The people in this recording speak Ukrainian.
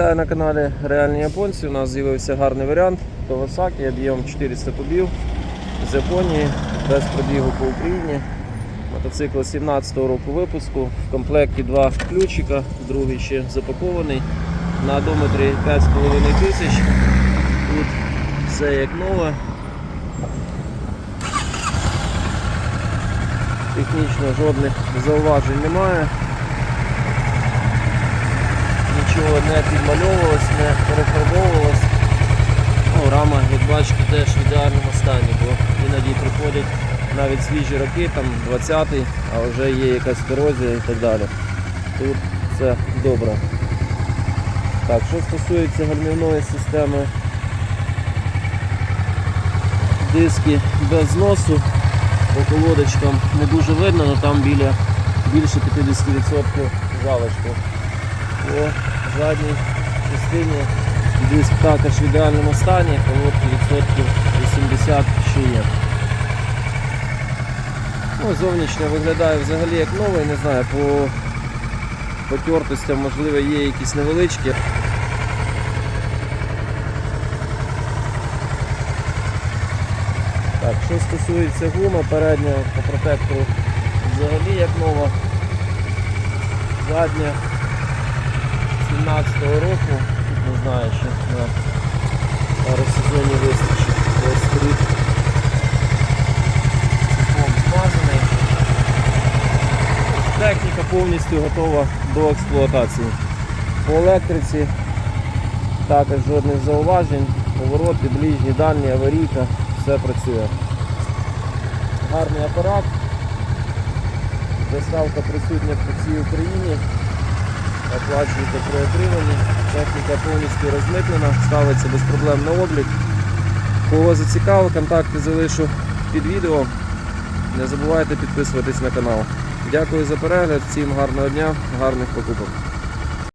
Вітаю на каналі Реальні Японці. У нас з'явився гарний варіант Kawasaki, об'єм 400 кубів з Японії, без пробігу по Україні. Мотоцикл 17-го року випуску. В комплекті два ключика, другий ще запакований. На одометрі 5,5 тисяч. Тут все як нове. Технічно жодних зауважень немає. Не підмальовувалось, не перефарбовувалось. Ну, рама, як бачите, теж в ідеальному стані, бо іноді приходять навіть свіжі роки, там 20-й, а вже є якась корозія і так далі. Тут все добре. Так, що стосується гальмівної системи, диски без зносу, по колодочкам не дуже видно, але там біля більше 50% залишку. Задній частині диск також в ідеальному стані, колодки відсотків 80 ще є. Ну, зовнішньо виглядає взагалі як новий, не знаю, по потертостям можливо є якісь невеличкі. Так, що стосується гуми передня по протектору взагалі як нова. Задня 17-го року, не знаю, ще на пару сезонів вистачить. Рік цілком. Техніка повністю готова до експлуатації. По електриці також жодних зауважень, повороти, ближні, дальні, аварійка, все працює. Гарний апарат. Доставка присутня по всій Україні. Оплачуєте при отриманні. Техніка повністю розмитнена, ставиться без проблем на облік. Кого зацікавило, контакти залишу під відео. Не забувайте підписуватись на канал. Дякую за перегляд, всім гарного дня, гарних покупок.